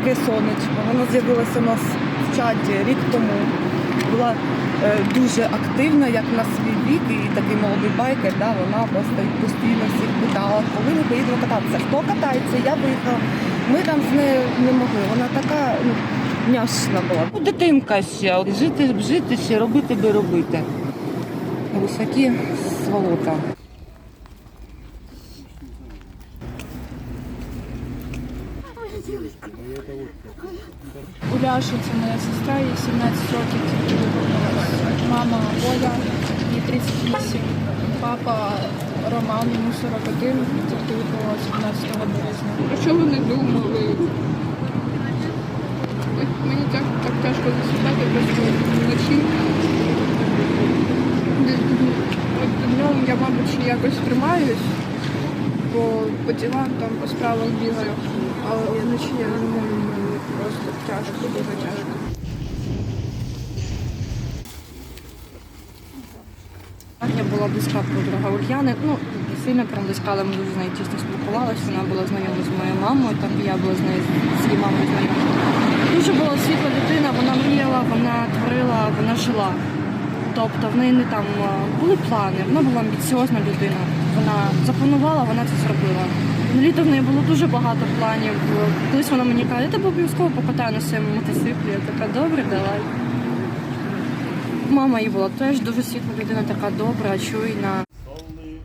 таке сонечко. Вона з'явилася у нас в чаті рік тому. Була е, дуже активна, як на свій вік, і такий молодий байкер, да, вона просто постійно всіх питала, коли ми поїдемо кататися. Хто катається? Я виїхала. Ми там з нею не могли. Вона така ну, няшна була. Ну, Дитинка ще, жити, жити ще, робити би робити. Високі сволота. Уляша, це моя сестра, їй 17 років тільки. Мама Оля, їй 38. Папа Роман, йому 41, тільки виповнилось 17 березня. Про що вони думали? Мені так, так тяжко засідати просто вночі. Днем я, мабуть, якось тримаюсь, бо по ділам там по справах бігаю, але вночі я не можу, мені просто тяжко, дуже тяжко. Я була близька подруга Ульяни. Ну, сильно прям близька, але ми дуже з нею тісно спілкувалися. Вона була знайома з моєю мамою, там я була з нею з її мамою знайома. Дуже була світла дитина, вона мріяла, вона творила, вона жила. Тобто в неї не там е, були плани, вона була амбіціозна людина. Вона запланувала, вона це зробила. На літо в неї було дуже багато планів. Колись вона мені каже, я тебе обов'язково покатаю на своєму мотоциклі. Я така добре, давай. Мама її була теж дуже світла людина, така добра, чуйна. Солний